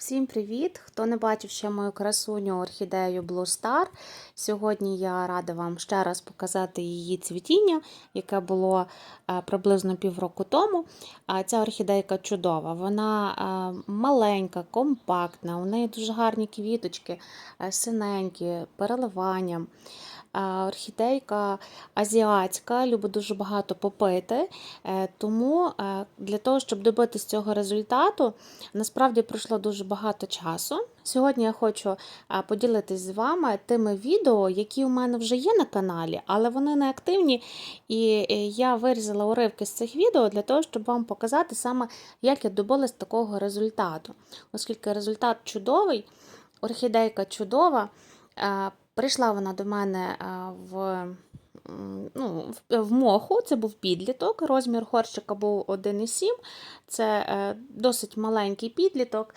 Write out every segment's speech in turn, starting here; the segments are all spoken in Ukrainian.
Всім привіт! Хто не бачив ще мою красуню орхідею Blue Star, сьогодні я рада вам ще раз показати її цвітіння, яке було е, приблизно півроку тому. Ця орхідейка чудова, вона е, маленька, компактна, у неї дуже гарні квіточки, е, синенькі, переливанням. Е, Орхідейка азіатська, любить дуже багато попити, е, тому е, для того, щоб добитися цього результату, Насправді пройшло дуже багато часу. Сьогодні я хочу а, поділитись з вами тими відео, які у мене вже є на каналі, але вони не активні. І е, я вирізала уривки з цих відео для того, щоб вам показати саме, як я добилась такого результату. Оскільки результат чудовий, орхідейка чудова. Прийшла вона до мене в ну, в- моху, це був підліток, розмір горщика був 1,7, це е, досить маленький підліток.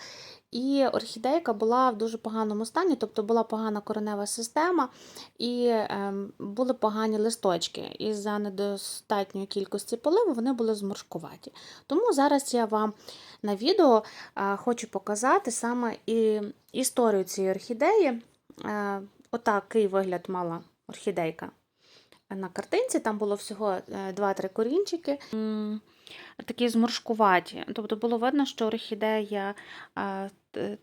І орхідейка була в дуже поганому стані, тобто була погана коренева система і ем, були погані листочки. І за недостатньої кількості поливу вони були зморшкуваті. Тому зараз я вам на відео е, хочу показати саме і історію цієї орхідеї. Е, Отакий вигляд мала орхідейка на картинці. Там було всього е, 2-3 корінчики. Такі зморшкуваті. Тобто було видно, що орхідея е,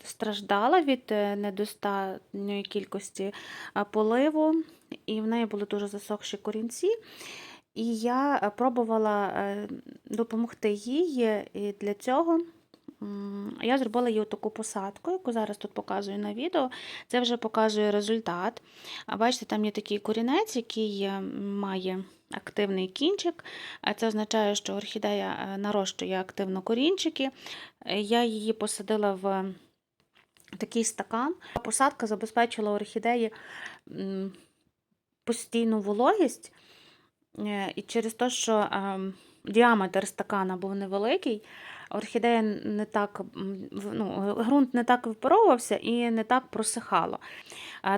страждала від е, недостатньої кількості е, поливу, і в неї були дуже засохші корінці. І я е, пробувала е, допомогти їй, е, для цього я зробила їй таку посадку, яку зараз тут показую на відео. Це вже показує результат. Бачите, там є такий корінець, який е, має активний кінчик. Це означає, що орхідея е, нарощує активно корінчики. Е, Я її посадила в такий стакан. Посадка забезпечила орхідеї постійну вологість. І через те, що ем, діаметр стакана був невеликий, орхідея не так, ну, ґрунт не так випаровувався і не так просихало.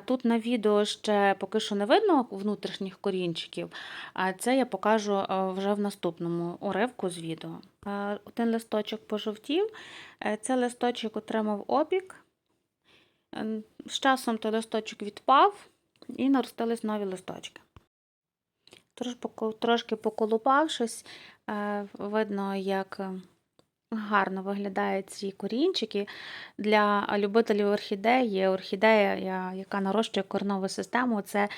Тут на відео ще поки що не видно внутрішніх корінчиків, а це я покажу е, вже в наступному уривку з відео. Е, Один листочок пожовтів, е, це листочок отримав опік. З часом той листочок відпав і наростились нові листочки. Трош, трошки поколупавшись, видно, як гарно виглядають ці корінчики. Для любителів орхідеї, орхідея, яка нарощує корнову систему, це е,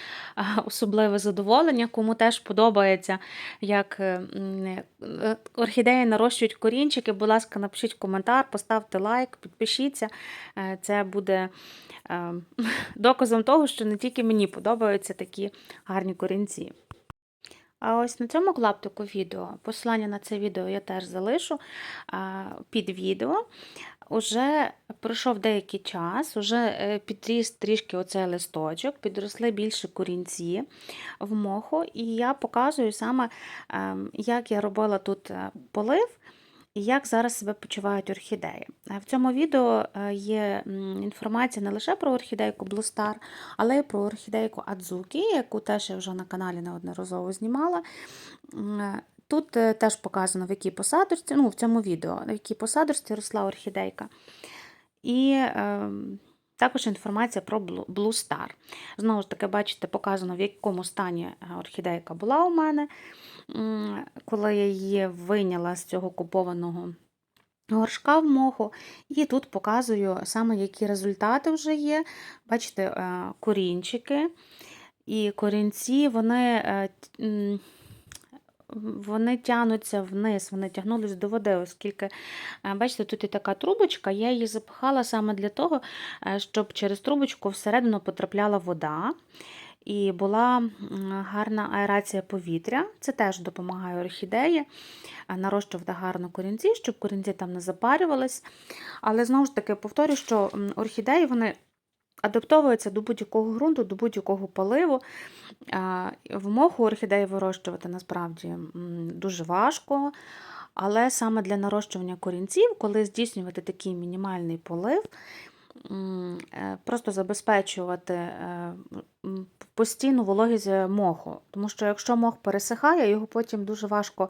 особливе задоволення, кому теж подобається, як е, е, орхідеї нарощують корінчики. Будь ласка, напишіть коментар, поставте лайк, підпишіться. Це буде доказом того, що не тільки мені подобаються такі гарні корінці. А ось на цьому клаптику відео, посилання на це відео я теж залишу під відео. Уже пройшов деякий час, уже е, підріс трішки оцей листочок, підросли більше корінці в моху, і я показую саме, ем, як я робила тут е, полив. І як зараз себе почувають орхідеї. Е, В цьому відео е, є інформація не лише про орхідейку Star, але й про орхідейку Адзукі, яку теж я вже на каналі неодноразово знімала. Е, Тут теж показано, в якій посадочці, ну, в цьому відео, в якій посадочці росла орхідейка. І е, також інформація про Blue Star. Знову ж таки, бачите, показано, в якому стані е, орхідейка була у мене, коли я її вийняла з цього купованого горшка в моху. І тут показую саме, які результати вже є. Бачите, е, корінчики. І корінці, вони, е, вони тягнуться вниз, вони тягнулись до води, оскільки, е, бачите, тут і така трубочка, я її запихала саме для того, е, щоб через трубочку всередину потрапляла вода. І була гарна аерація повітря. Це теж допомагає орхідеї е, нарощувати гарно корінці, щоб корінці там не запарювались. Але знову ж таки повторюю, що орхідеї вони адаптовуються до будь-якого ґрунту, до будь-якого поливу. В моху орхідеї вирощувати насправді дуже важко. Але саме для нарощування корінців, коли здійснювати такий мінімальний полив, е, просто забезпечувати е, постійну вологість моху. Тому що якщо мох пересихає, його потім дуже важко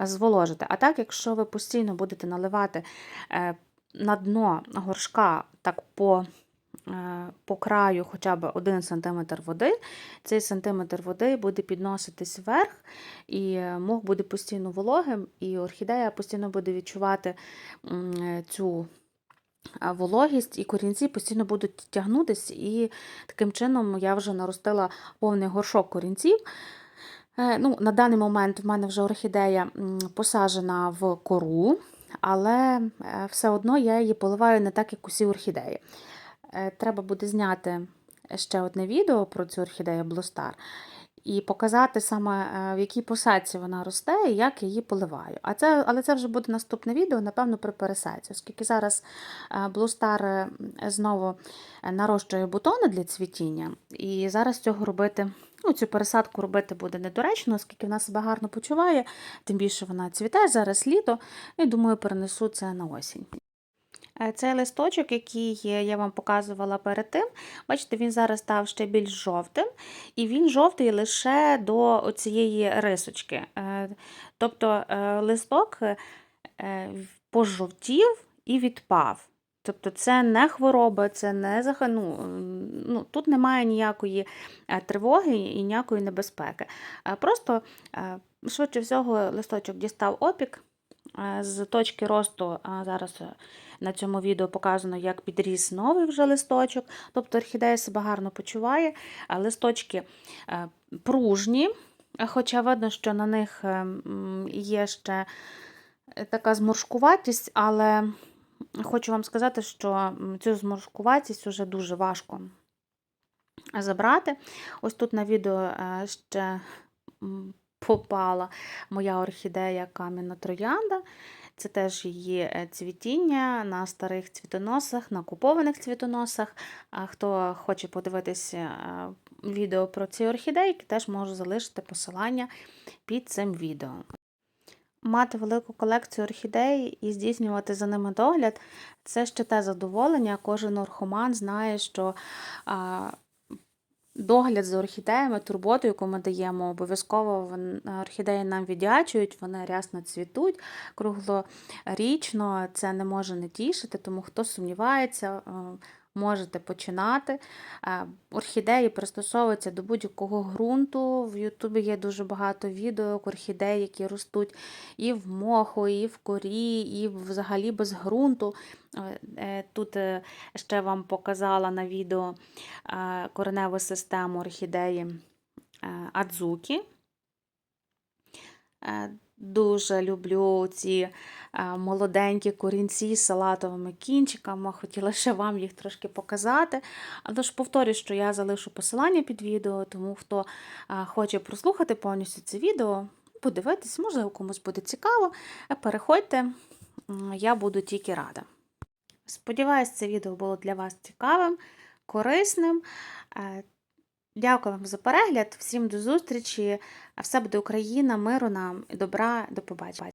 е, зволожити. А так, якщо ви постійно будете наливати на дно горшка так по, по краю хоча б 1 см води. Цей сантиметр води буде підноситись вверх, і е, мох буде постійно вологим, і орхідея постійно буде відчувати е, цю вологість, і корінці постійно будуть тягнутись, і таким чином я вже наростила повний горшок корінців. Е, Ну, на даний момент в мене вже орхідея м, посаджена в кору, але е, все одно я її поливаю не так, як усі орхідеї. Е, Треба буде зняти ще одне відео про цю орхідею Star і показати саме е, в якій посадці вона росте і як її поливаю. А це, але це вже буде наступне відео, напевно, при пересадці, оскільки зараз е, е, знову нарощує бутони для цвітіння, і зараз цього робити. Ну, цю пересадку робити буде недоречно, оскільки вона себе гарно почуває, тим більше вона цвіте, зараз літо, і думаю, перенесу це на осінь. Е, Цей листочок, який я вам показувала перед тим, бачите, він зараз став ще більш жовтим, і він жовтий лише до цієї рисочки. Е, Тобто е, листок пожовтів і відпав. Тобто це не хвороба, це не ну, ну, тут немає ніякої тривоги і ніякої небезпеки. Просто, швидше всього, листочок дістав опік. З точки росту зараз на цьому відео показано, як підріс новий вже листочок. Тобто орхідея себе гарно почуває, а листочки е, пружні, хоча видно, що на них е, є ще е, така зморшкуватість, але хочу вам сказати, що цю зморшкуватість вже дуже важко забрати. Ось тут на відео ще попала моя орхідея кам'яна троянда. Це теж її е, цвітіння на старих цвітоносах, на купованих цвітоносах. А Хто хоче подивитися е, відео про ці орхідейки, теж можу залишити посилання під цим відео. Мати велику колекцію орхідей і здійснювати за ними догляд це ще те задоволення. Кожен орхоман знає, що догляд за орхідеями, турботу, яку ми даємо, обов'язково орхідеї нам віддячують, вони рясно цвітуть круглорічно. Це не може не тішити, тому хто сумнівається, е, можете починати. Е, Орхідеї пристосовуються до будь-якого ґрунту. В Ютубі є дуже багато відео орхідей, які ростуть і в моху, і в корі, і взагалі без ґрунту. Е, е, Тут ще вам показала на відео кореневу систему орхідеї Адзукі. Е, Дуже люблю ці е, молоденькі корінці з салатовими кінчиками. Хотіла ще вам їх трошки показати. Але ж повторюю, що я залишу посилання під відео, тому хто е, хоче прослухати повністю це відео, подивитись, можливо, комусь буде цікаво. Переходьте, я буду тільки рада. Сподіваюсь, це відео було для вас цікавим, корисним. Дякую вам за перегляд. Всім до зустрічі. Все буде Україна, миру нам і добра. До побачення.